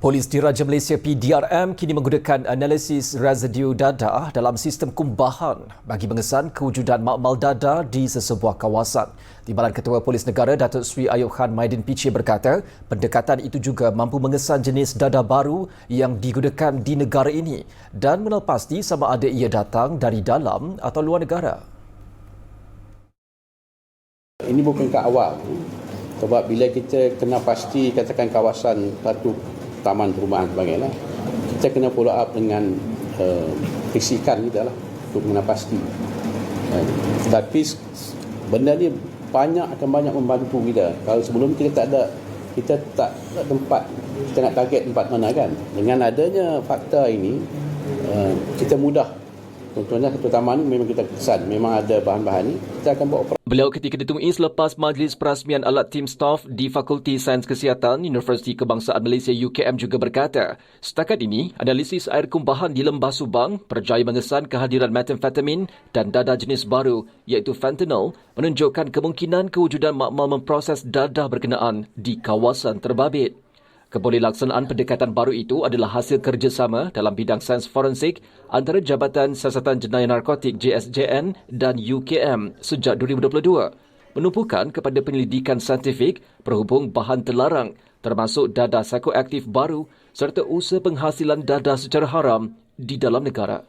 Polis Diraja Malaysia PDRM kini menggunakan analisis residu dadah dalam sistem kumbahan bagi mengesan kewujudan makmal dadah di sesebuah kawasan. Timbalan Ketua Polis Negara Datuk Sri Ayub Khan Maidin Piche berkata, pendekatan itu juga mampu mengesan jenis dadah baru yang digunakan di negara ini dan mengenal pasti sama ada ia datang dari dalam atau luar negara. Ini bukan ke awal. Sebab bila kita kena pasti katakan kawasan satu taman perumahan sebagainya. Kita kena follow up dengan uh, fisikan kita lah untuk kena pasti uh, tapi benda ni banyak akan banyak membantu kita. Kalau sebelum kita tak ada kita tak ada tempat kita nak target tempat mana kan. Dengan adanya fakta ini uh, kita mudah. Contohnya terutama ni memang kita kesan. Memang ada bahan-bahan ni kita akan bawa Beliau ketika ditemui selepas majlis perasmian alat tim staff di Fakulti Sains Kesihatan Universiti Kebangsaan Malaysia UKM juga berkata, setakat ini analisis air kumbahan di Lembah Subang berjaya mengesan kehadiran metamfetamin dan dadah jenis baru iaitu fentanyl menunjukkan kemungkinan kewujudan makmal memproses dadah berkenaan di kawasan terbabit. Kebolehlaksanaan pendekatan baru itu adalah hasil kerjasama dalam bidang sains forensik antara Jabatan Siasatan Jenayah Narkotik JSJN dan UKM sejak 2022 menumpukan kepada penyelidikan saintifik berhubung bahan terlarang termasuk dadah psikoaktif baru serta usaha penghasilan dadah secara haram di dalam negara.